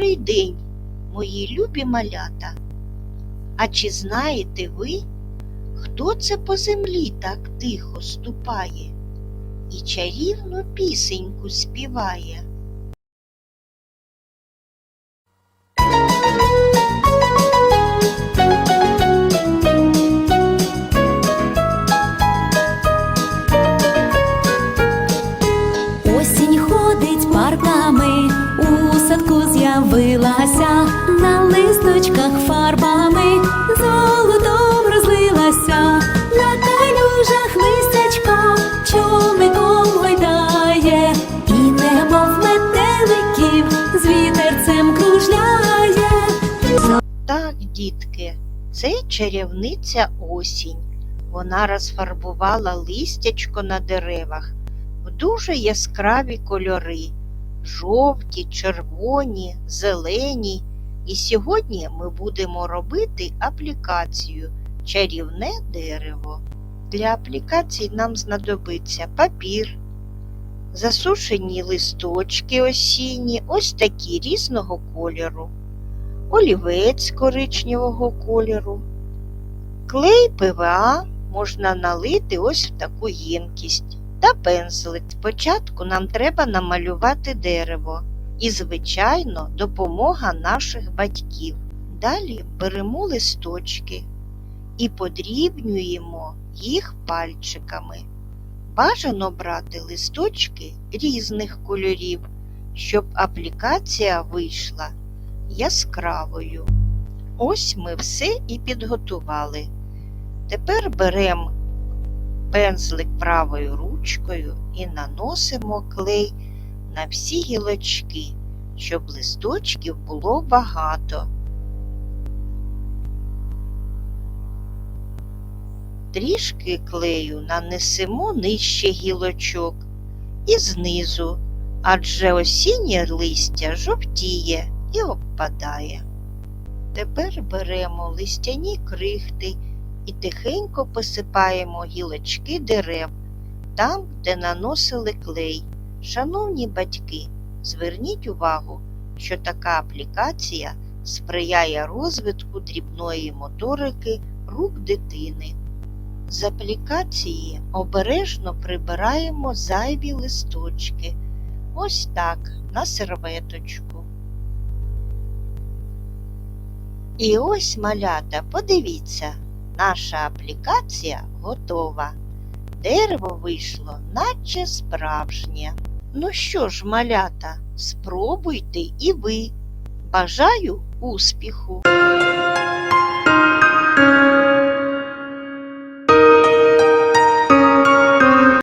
день, мої любі малята. А чи знаєте ви, хто це по землі так тихо ступає і чарівну пісеньку співає? Осінь ходить парками, з'явилася, на листочках фарбами золотом розлилася, на калюжах листячко чомиком гойдає, і немов метеликів з вітерцем кружляє. Так, дітки, це чарівниця осінь. Вона розфарбувала листячко на деревах в дуже яскраві кольори жовті, червоні, зелені. І сьогодні ми будемо робити аплікацію чарівне дерево. Для аплікації нам знадобиться папір, засушені листочки осінні, ось такі різного кольору олівець коричневого кольору. Клей ПВА можна налити ось в таку ємкість та пензлик. Спочатку нам треба намалювати дерево і, звичайно, допомога наших батьків. Далі беремо листочки і подрібнюємо їх пальчиками. Бажано брати листочки різних кольорів, щоб аплікація вийшла яскравою. Ось ми все і підготували. Тепер беремо пензлик правою ручкою і наносимо клей на всі гілочки, щоб листочків було багато. Трішки клею нанесемо нижче гілочок і знизу, адже осіннє листя жовтіє і обпадає. Тепер беремо листяні крихти і тихенько посипаємо гілочки дерев там, де наносили клей. Шановні батьки, зверніть увагу, що така аплікація сприяє розвитку дрібної моторики рук дитини. З аплікації обережно прибираємо зайві листочки. Ось так, на серветочку. І ось, малята, подивіться, наша аплікація готова. Дерево вийшло, наче справжнє. Ну що ж, малята, спробуйте і ви. Бажаю успіху!